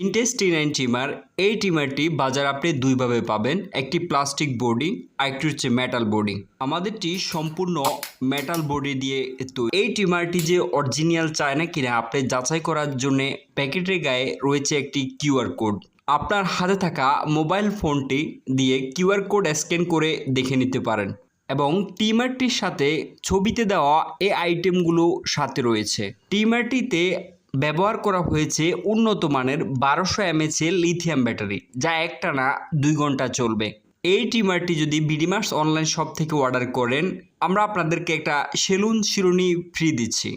ইন্টেস T nine trimmer এই টিমারটি বাজার আপনি দুইভাবে পাবেন, একটি প্লাস্টিক বডি আর একটি হচ্ছে মেটাল বডি আমাদেরটি সম্পূর্ণ মেটাল বডি দিয়ে তৈরি এই টিমারটি যে অরিজিনাল চায় না কিনা, আপনি যাচাই করার জন্য প্যাকেটের গায়ে রয়েছে একটি কিউআর কোড। আপনার হাতে থাকা মোবাইল ফোনটি দিয়ে কিউআর কোড স্ক্যান করে দেখে নিতে পারেন এবং টিমারটির সাথে ছবিতে দেওয়া এই আইটেমগুলো সাথে রয়েছে। টিমারটিতে ব্যবহার করা হয়েছে উন্নত মানের বারোশো এমএচ এর লিথিয়াম ব্যাটারি যা একটানা দুই ঘণ্টা চলবে। এই টিমারটি যদি বিডিমার্স অনলাইন শপ থেকে অর্ডার করেন, আমরা আপনাদেরকে একটা সেলুন চিরুনি ফ্রি দিচ্ছি।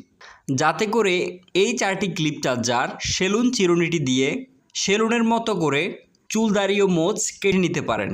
যাতে করে এই চারটি ক্লিপ চার্জার সেলুন চিরুনিটি দিয়ে সেলুনের মতো করে চুল দাড়ি ও মোচ কেটে নিতে পারেন।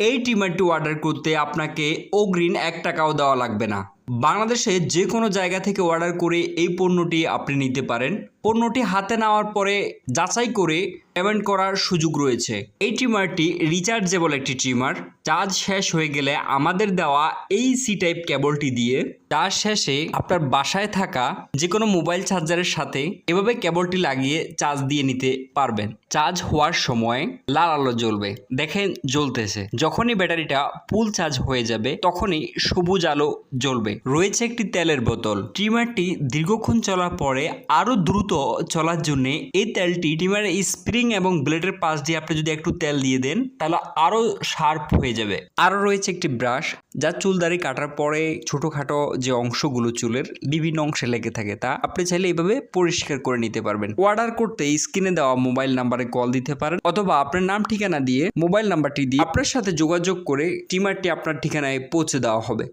এই ট্রিমারটি অর্ডার করতে আপনাকে অগ্রিম এক টাকাও দেওয়া লাগবে না। বাংলাদেশে যে কোনো জায়গা থেকে অর্ডার করে এই পণ্যটি আপনি নিতে পারেন। পণ্যটি হাতে নেওয়ার পরে যাচাই করে পেমেন্ট করার সুযোগ রয়েছে। এই ট্রিমারটি রিচার্জেবল একটি ট্রিমার চার্জ শেষ হয়ে গেলে আমাদের দেওয়া এই সি টাইপ কেবলটি দিয়ে চার্জ শেষে আপনার বাসায় থাকা যে কোনো মোবাইল চার্জারের সাথে এভাবে কেবলটি লাগিয়ে চার্জ দিয়ে নিতে পারবেন। চার্জ হওয়ার সময় লাল আলো জ্বলবে। দেখেন, জ্বলতেছে। যখনই ব্যাটারিটা ফুল চার্জ হয়ে যাবে, তখনই সবুজ আলো জ্বলবে। রয়েছে একটি তেলের বোতল। ট্রিমারটি দীর্ঘক্ষণ চলার পরে আরও দ্রুত চলার জন্য এই তেলটি ট্রিমারের স্প্রিং এবং ব্লেডের পাশ দিয়ে আপনি যদি একটু তেল দিয়ে দেন, তাহলে আরও শার্প হয়ে যাবে। আরও রয়েছে একটি ব্রাশ, যা চুল চুলদারি কাটার পরে ছোটোখাটো যে অংশগুলো চুলের বিভিন্ন অংশে লেগে থাকে, তা আপনি চাইলে এইভাবে পরিষ্কার করে নিতে পারবেন। অর্ডার করতে স্ক্রিনে দেওয়া মোবাইল নাম্বারে কল দিতে পারেন, অথবা আপনার নাম, ঠিকানা দিয়ে মোবাইল নাম্বারটি দিয়ে আপনার সাথে যোগাযোগ করে টিমারটি আপনার ঠিকানায় পৌঁছে দেওয়া হবে।